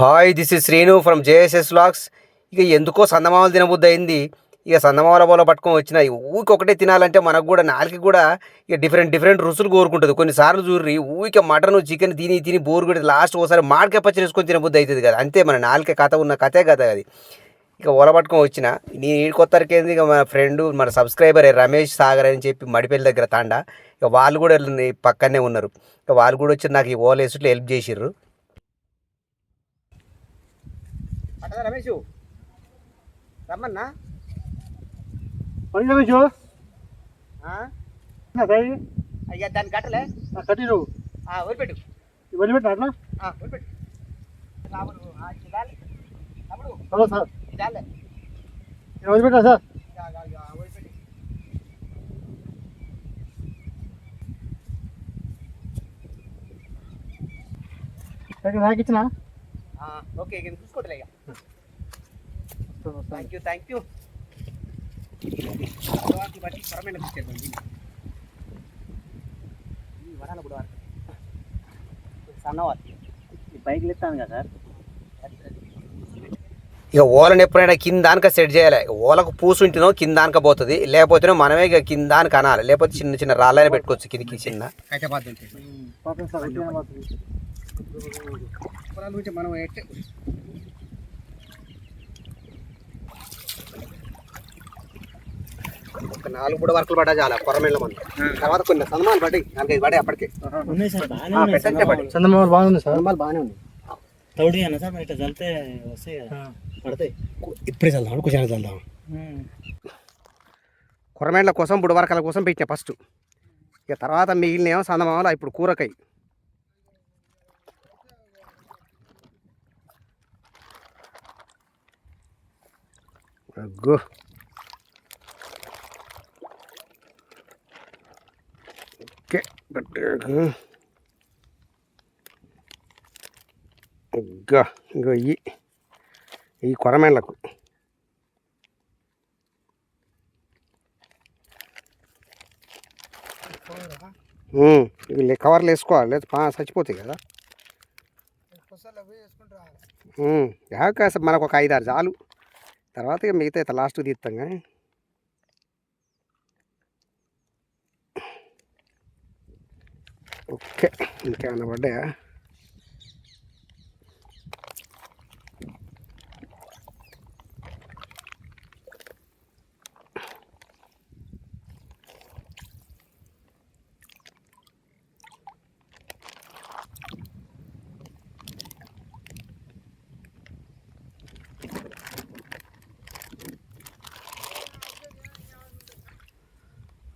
Hi this is Srinu from JSS vlogs. ఇక ఎందుకో సందమామలు తినబుద్ధి అయింది ఇక సందమామల బోల పట్టుకొని వచ్చిన ఊరికొకటే తినాలంటే మనకు కూడా నాలుగు కూడా ఇక డిఫరెంట్ డిఫరెంట్ రుచులు కోరుకుంటుంది. కొన్నిసార్లు చూర్రి ఊరికే మటన్ చికెన్ తిని తిని బోరు కూడా లాస్ట్ ఒకసారి మాడికాయ పచ్చడి వేసుకొని తినబుద్ధి అవుతుంది కదా. అంతే మన నాలుక కథ ఉన్న కథే కదా అది. ఇక ఓల పట్టుకొని వచ్చిన నేను కొత్తరికేంది ఇక మన ఫ్రెండ్ మన సబ్స్క్రైబర్ రమేష్ సాగర్ అని చెప్పి మడిపల్లి దగ్గర తాండా. ఇక వాళ్ళు కూడా పక్కనే ఉన్నారు. ఇక వాళ్ళు కూడా వచ్చి నాకు ఈ ఓల హెల్ప్ చేసిర్రు. పట్టదా రమేష్ రమ్మన్నా పని రమేష్ సై అయ్యా దాన్ని కట్టలే కట్టిరు వదిలిపెట్టు వదిలిపెట్టిన అట్లా వదిలిపెట్టు రాముడు ఇది రాలే తమ్ముడు హలో సార్ ఇది రాలే నేను వదిలిపెట్టా సార్ వదిలిపెట్టు సరే నాకు ఇచ్చిన ఓకే ఇక చూసుకోవట్లే ఇక థ్యాంక్ యూ థ్యాంక్ యూ బట్టి పరమైన తీసుకెళ్ళండి వరాల కూడా సన్నవారు. బైక్ ఎత్తాను కదా సార్. ఇక ఓలను ఎప్పుడైనా కిందానిక సెట్ చేయాలి. ఓలకు పూసుంటేనో కిందానిక పోతుంది. లేకపోతే మనమే ఇక కిందానికి అనాలి. లేకపోతే చిన్న చిన్న రాళ్ళైనా పెట్టుకోవచ్చు కిందికి చిన్న. మనం ఒక నాలుగు కూడా వర్కులు పడ్డా చాలా కొరమేళ్ళ మంది. తర్వాత కొన్ని పడ్డాయి. నాలుగైదు పడ్డాయి అప్పటికే. పెట్టంటే. పడి బాగుంది సార్. సన్మానాలు బాగానే ఉంది తౌడి అన్న సార్ ఇట్లా చల్లితే వస్తాయి పడతాయి. ఇప్పుడే చల్దాం కొంచెం చల్దాం కొరమేళ్ళ కోసం బుడవరకల కోసం పెట్టిన ఫస్ట్. ఇక తర్వాత మిగిలిన సందమామలు ఇప్పుడు కూరకాయ అగ్గో. ఓకే పెట్టాక ఇంకా ఇంకో ఇవి ఈ కొరమేళ్ళకు ఇవి కవర్లు వేసుకోవాలి లేదు పా చచ్చిపోతాయి కదా. ఉమ్, యాక అసలు మనకు ఒక ఐదారు చాలు తర్వాత ఇక మిగతా ఇట్లా లాస్ట్కి తీస్తాం కానీ. ఓకే ఇంకేమన్నా పడ్డాయా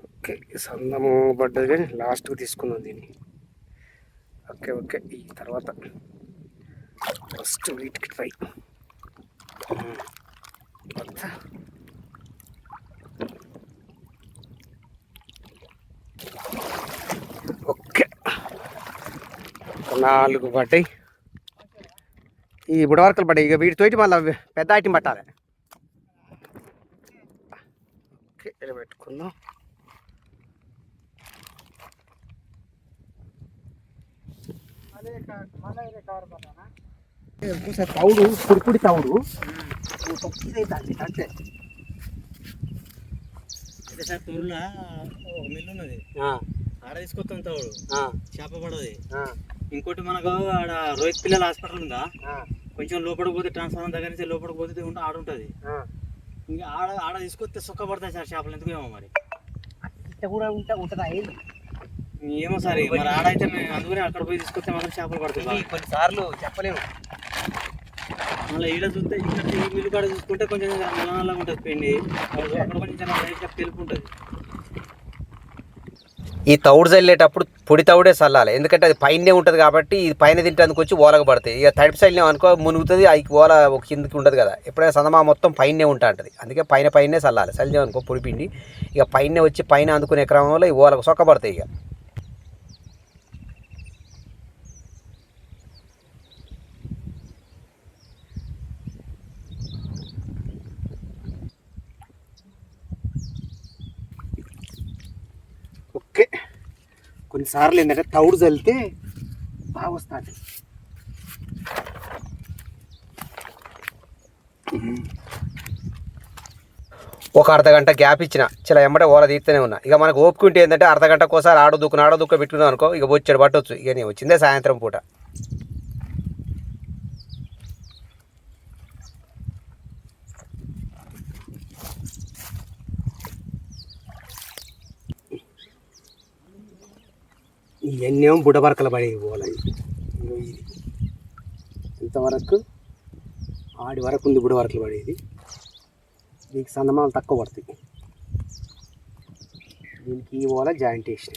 ఓకే సందము పడ్డది కానీ లాస్ట్కి తీసుకున్నాం దీన్ని. Okay okay. ఈ తర్వాత ఫస్ట్ వీటికి ట్రై. ఓకే. నాలుగు పడ్డాయి. ఈ బుడవరకలు పడ్డాయి. ఇక వీటితోటి మళ్ళీ పెద్ద ఐటమ్ పట్టాలి. ఓకే ఇలా పెట్టుకుందాం. తౌడు పొడి తౌడు. అయితే సార్ తూరులో ఒక మిల్లు ఉన్నది. ఆడ తీసుకొస్తాం తౌడు. చేప పడది. ఇంకోటి మనకు ఆడ రోహిత్ పిల్లల హాస్పిటల్ ఉందా? కొంచెం లోపలికి పోతే ట్రాన్స్ఫార్మర్ దగ్గర నుంచి లోపలికి పోతే ఉంటే ఆడ ఉంటుంది. ఇంకా ఆడ ఆడ తీసుకొస్తే సుఖ పడతాయి సార్ చేపలు. ఎందుకు ఏమో మరి? కూడా ఉంటా ఉంటుందా ఏమో సార్ మరి ఆడైతే మేము అందుకనే అక్కడ పోయి తీసుకొస్తే మాత్రం చేపలు పడతాయి బాగా. కొన్నిసార్లు చెప్పలేము. మళ్ళీ ఈడ చూస్తే ఇక్కడ ఈ మిల్లు కాడ చూసుకుంటే కొంచెం నల్ల నల్లగా ఉంటుంది పిండి. అక్కడ కొంచెం లైట్గా తెలుపు ఉంటుంది ఈ తౌడు చల్లేటప్పుడు పొడి తౌడే చల్లాలి. ఎందుకంటే అది పైనే ఉంటుంది కాబట్టి ఇది పైన తింటేందుకు వచ్చి ఓలకు పడతాయి. ఇక తడిపి చల్లినాం అనుకో మునుగుతుంది అది ఓల ఒక కిందకి ఉండదు కదా. ఎప్పుడైనా సందమా మొత్తం పైనే ఉంటా ఉంటుంది అందుకే పైన పైనే చల్లాలి. చల్లినాం అనుకో పొడి పిండి. ఇక పైన వచ్చి పైన అందుకునే క్రమంలో ఈ ఓలకు సొక్క పడతాయి ఇక. సార్లు ఏంటంటే తౌడు చల్లితే బాగా వస్తుంది. ఒక అర్ధగంట గ్యాప్ ఇచ్చిన. చాలా ఎంబట ఓల తీస్తూనే ఉన్నా. ఇక మనకు ఓపుకుంటే ఏంటంటే అర్ధగంటకోసారి ఆడో దుక్కున ఆడో దుక్క పెట్టుకున్నాం అనుకో ఇక వచ్చాడు పట్టొచ్చు. ఇక నేను వచ్చిందే సాయంత్రం పూట. ఏమో బుడబరకలు పడి పోవాలి ఇది ఇంతవరకు ఆడి వరకు ఉంది బుడబరకలు పడేది దీనికి సందమాలు తక్కువ పడతాయి దీనికి ఈ ఓల జాయింట్ వేసిన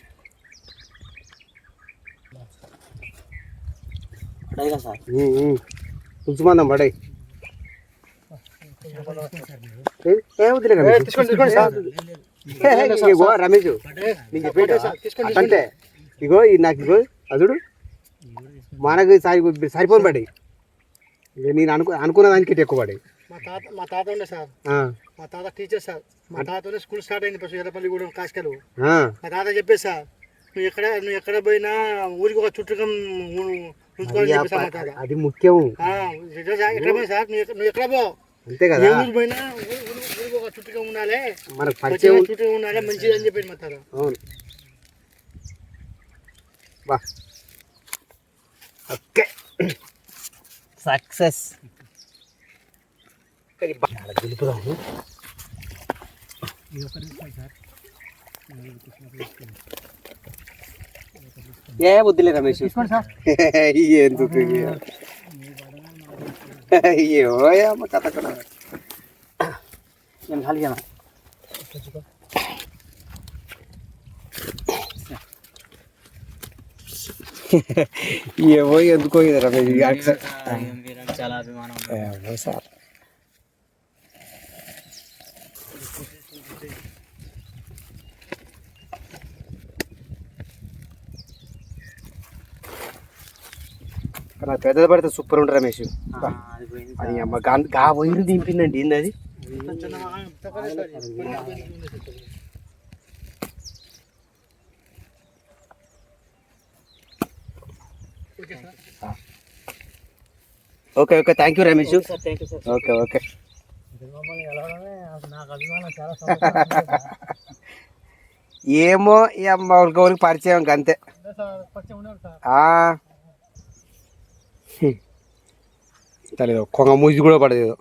పడాయిగా సార్ ఉంచుమందాం పడే ఏ రమేష్. నీకు చెప్పేట అంటే ఇగో ఈ నాకు ఇగో అదుడు మనకు సరి సరిపోని పడి. ఇక నేను అనుకు అనుకున్న దానికి ఎక్కువ పడి. మా తాత మా తాత ఉండే సార్. మా తాత టీచర్ సార్. మా తాతనే స్కూల్ స్టార్ట్ అయింది ఫస్ట్ ఎర్రపల్లి కూడా కాసుకెళ్ళు మా తాత చెప్పేది సార్ నువ్వు ఎక్కడ నువ్వు ఎక్కడ పోయినా ఊరికి ఒక చుట్టుకం అది ముఖ్యం ఎక్కడ పోయి సార్ నువ్వు ఎక్కడ- పో. అంతే కదా. ఊరికి పోయినా ఊరికి ఒక చుట్టుకం ఉండాలి. మనకు చుట్టుకం ఉండాలి మంచిది అని చెప్పేది మా తాత. అవును. బా ఓకే సక్సెస్ దులుపుదాము ఏ వద్దులే రమేష్ తీసుకోండి సార్ ఎందుకు అయ్యో అమ్మ కథ కూడా నేను ఖాళీ ఏవో ఎందుకో ఇది రమేష్ ఈ యాక్స- మీరంటే చాలా అభిమానం ఏవో సార్. పెద్దది పడితే సూపర్ ఉంటుంది రమేష్. అది పోయింది అమ్మ గా వైరు దింపిందండి ఏంది అది? Okay okay thank you Ramesh sir thank you sir okay okay నాకు అభిమానం చాలా ఏమో ఈ అమ్మ వాళ్ళకి వాళ్ళకి పరిచయం ఇంక అంతే సార్ కొంచెం ఉన్నారు సార్ ఆ. హ్మ్. తెలియదు కొంగ మూసి కూడా పడలేదు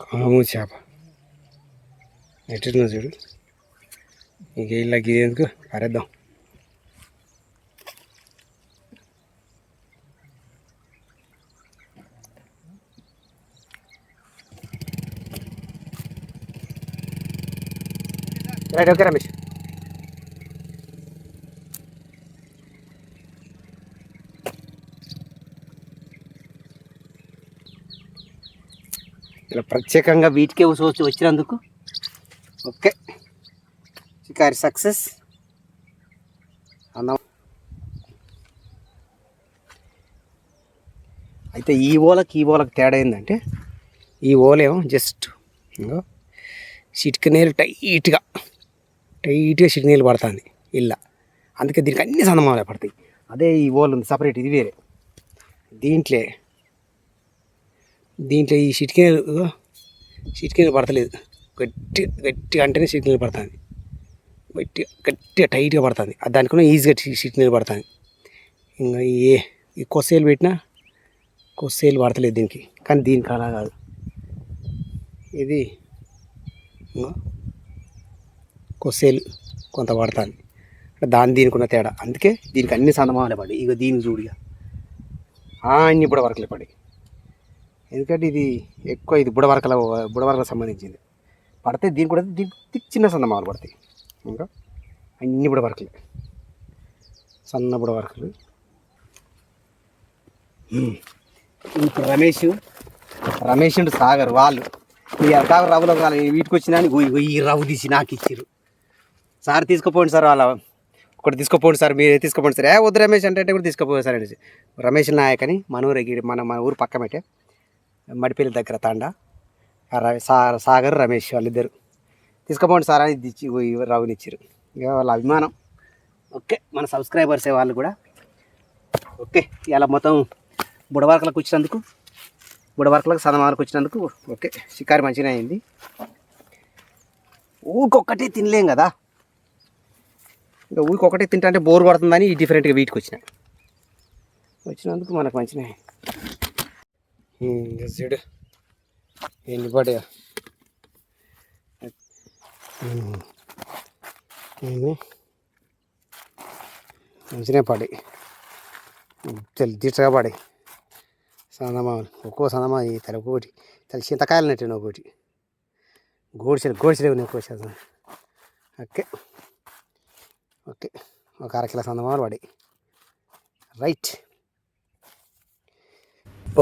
కొంగ మూసి చేప ఎట్టున్నా చూడు? ఇంక ఇలా గీదేందుకు? పారేద్దాం రైట్ ఓకే రమేష్. ఇలా ప్రత్యేకంగా వీటికే వచ్చి వచ్చినందుకు. ఓకే షికారి సక్సెస్ అన్న అయితే ఈ ఓలకి ఈ ఓలకి తేడా ఏంటంటే ఈ ఓలేమో జస్ట్ ఇంకో చిటిక నీళ్ళు టైట్గా టైట్గా చిటిక నీళ్ళు పడుతుంది ఇల్లా. అందుకే దీనికి అన్ని సందమాలే పడతాయి. అదే ఈ ఓల్ ఉంది సపరేట్ ఇది వేరే. దీంట్లో. దీంట్లో ఈ చిటిక నీళ్ళు చిటిక నీళ్ళు పడతలేదు. గట్టి గట్టిగా అంటేనే చిటిక నీళ్ళు పడుతుంది గట్టిగా గట్టిగా టైట్గా పడుతుంది. దానికన్నా ఈజీగా చిటిక నీళ్ళు పడుతుంది ఇంకా ఏ ఈ కొసేలు పెట్టినా కొసేలు పడతలేదు దీనికి. కానీ దీనికి అలా కాదు. ఇది కొసేలు కొంత పడుతుంది. దాని దీనికి ఉన్న తేడా. అందుకే దీనికి అన్ని సందమాలే పడి ఇక దీనికి చూడిగా అన్ని బుడవరకలే పడి ఎందుకంటే ఇది ఎక్కువ ఇది బుడవరకల బుడవరకలకు సంబంధించింది. పడితే దీనికి కూడా దీనికి చిన్న సందమాలు పడతాయి. ఇంకా అన్ని బుడవరకలే సన్న బుడ వరకులు. ఇప్పుడు రమేష్ రమేష్ అండ్ సాగర్ వాళ్ళు ఈ అర్థాగ రవ్వులో కాదు వీటికి వచ్చినా అని ఇగో ఈ రవ్వు తీసి నాకు ఇచ్చారు సార్ తీసుకుపోండి సార్ వాళ్ళ ఒకటి తీసుకుపోండి సార్ మీరు తీసుకుపోండి సార్. ఏ వద్దు రమేష్ అంటే అంటే కూడా తీసుకుపోయి సార్ అనేసి. రమేష్ నాయక్ అని మన ఊరు మన మన ఊరు పక్కమేటే మడిపల్లి దగ్గర తాండా. సాగర్ రమేష్ వాళ్ళిద్దరు. తీసుకోపోండి సార్ అని ఇచ్చి ఇగో ఇక వాళ్ళ అభిమానం. ఓకే మన సబ్స్క్రైబర్సే వాళ్ళు కూడా. ఓకే ఇలా మొత్తం బుడవర్కలకు వచ్చినందుకు బుడవర్కలకు సదమాలకు వచ్చినందుకు ఓకే షికారి మంచిగా అయింది. ఊకొక్కటే తినలేం కదా. ఇంకా ఊరికొకటే తింటే బోర్ కొడుతుందని డిఫరెంట్గా వీటికి వచ్చిన. వచ్చినందుకు మనకు మంచిగా చూడు. ఎన్ని పడ్డాయో మంచిగా పడి. తెలి తీర్చగా పడి. సందమామలు ఒక్కో సందమా ఈ తల ఒకటి తల చింతకాయలు నెట్టిన ఒకటి గోడిసెలు గోడిసెలు ఉన్నాయి కోసేది ఓకే. ఓకే. ఒక అరకిలో సందమాలు పడి. రైట్.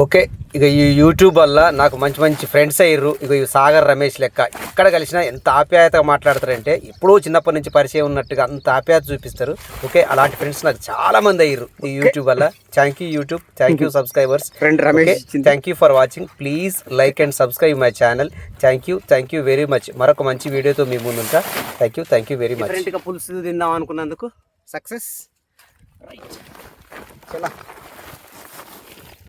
ఓకే ఇక ఈ యూట్యూబ్ వల్ల నాకు మంచి మంచి ఫ్రెండ్స్ అయ్యారు ఇక ఈ సాగర్ రమేష్ లెక్క. ఎక్కడ కలిసినా ఎంత ఆప్యాయతగా మాట్లాడతారంటే ఎప్పుడూ చిన్నప్పటి నుంచి పరిచయం ఉన్నట్టుగా అంత ఆప్యాయత చూపిస్తారు. ఓకే అలాంటి ఫ్రెండ్స్ నాకు చాలా మంది అయ్యారు ఈ యూట్యూబ్ వల్ల. Thank you YouTube thank you subscribers friend Ramesh thank you for watching please like and subscribe my channel thank you thank you very much మరొక మంచి వీడియోతో మీ ముందుంటా. Thank you thank you very much పులుసు తిందాం అనుకున్నందుకు. Success right చలా